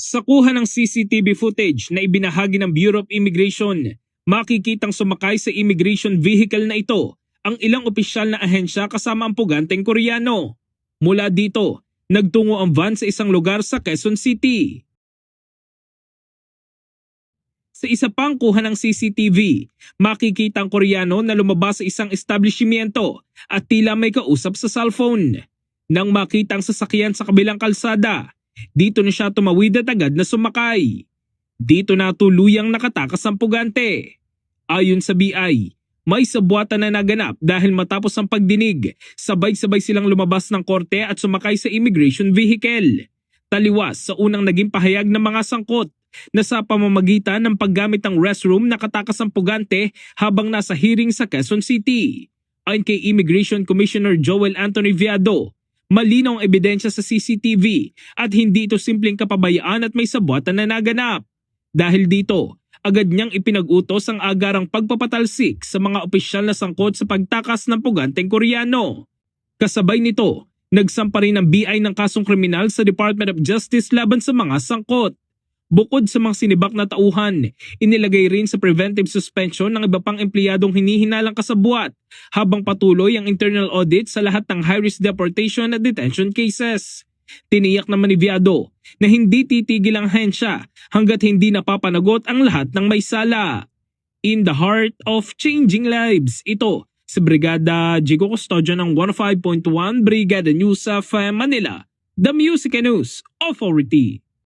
Sa kuha ng CCTV footage na ibinahagi ng Bureau of Immigration, makikitang sumakay sa immigration vehicle na ito ang ilang opisyal na ahensya kasama ang puganteng Koreano. Mula dito, nagtungo ang van sa isang lugar sa Quezon City. Sa isa pang kuha ng CCTV, makikita ang Koreano na lumabas sa isang establishmento at tila may kausap sa cellphone. Nang makita ang sasakyan sa kabilang kalsada, dito na siya tumawid at agad na sumakay. Dito na tuluyang nakatakas ang pugante. Ayon sa BI, may sabuatan na naganap dahil matapos ang pagdinig, sabay-sabay silang lumabas ng korte at sumakay sa immigration vehicle. Taliwas sa unang naging pahayag ng mga sangkot na sa pamamagitan ng paggamit ng restroom nakatakas ang pugante habang nasa hearing sa Quezon City. Ayon kay Immigration Commissioner Joel Anthony Viado, malinaw ang ebidensya sa CCTV at hindi ito simpleng kapabayaan at may sabuatan na naganap. Dahil dito, agad niyang ipinag-utos ang agarang pagpapatalsik sa mga opisyal na sangkot sa pagtakas ng puganteng Koreano. Kasabay nito, nagsampa rin ng BI ng kasong kriminal sa Department of Justice laban sa mga sangkot. Bukod sa mga sinibak na tauhan, inilagay rin sa preventive suspension ng iba pang empleyadong hinihinalang kasabwat habang patuloy ang internal audit sa lahat ng high-risk deportation at detention cases. Tiniyak naman ni Viado na hindi titigil ang hensya hanggat hindi napapanagot ang lahat ng may sala. In the heart of changing lives, ito sa Brigada Jigo Custodio ng 105.1 Brigada News of Manila, the Music News Authority.